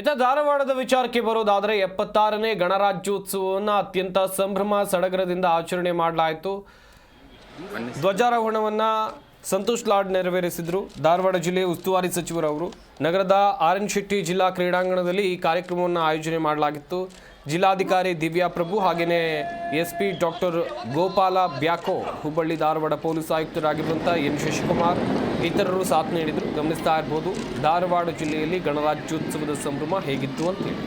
ಇತ ಧಾರವಾಡದ ವಿಚಾರಕ್ಕೆ ಬರೋದಾದರೆ ಎಪ್ಪತ್ತಾರನೇ ಗಣರಾಜ್ಯೋತ್ಸವವನ್ನು ಅತ್ಯಂತ ಸಂಭ್ರಮ ಸಡಗರದಿಂದ ಆಚರಣೆ ಮಾಡಲಾಯಿತು. ಧ್ವಜಾರೋಹಣವನ್ನು ಸಂತೋಷ್ ಲಾಡ್ ನೆರವೇರಿಸಿದರು. ಧಾರವಾಡ ಜಿಲ್ಲೆ ಉಸ್ತುವಾರಿ ಸಚಿವರವರು. ನಗರದ ಆರ್ ಎನ್ ಶೆಟ್ಟಿ ಜಿಲ್ಲಾ ಕ್ರೀಡಾಂಗಣದಲ್ಲಿ ಈ ಕಾರ್ಯಕ್ರಮವನ್ನು ಆಯೋಜನೆ ಮಾಡಲಾಗಿತ್ತು. ಜಿಲ್ಲಾಧಿಕಾರಿ ದಿವ್ಯಾ ಪ್ರಭು ಹಾಗೆಯೇ S P doctor Gopal Byako, Hubballi Dharwad police ಆಯುಕ್ತರಾಗಿರುವಂಥ N Shashikumar ಇತರರು ಸಾಥ್ ನೀಡಿದರು. ಗಮನಿಸ್ತಾ ಇರ್ಬೋದು, ಧಾರವಾಡ ಜಿಲ್ಲೆಯಲ್ಲಿ ಗಣರಾಜ್ಯೋತ್ಸವದ ಸಂಭ್ರಮ ಹೇಗಿತ್ತು ಅಂತೇಳಿ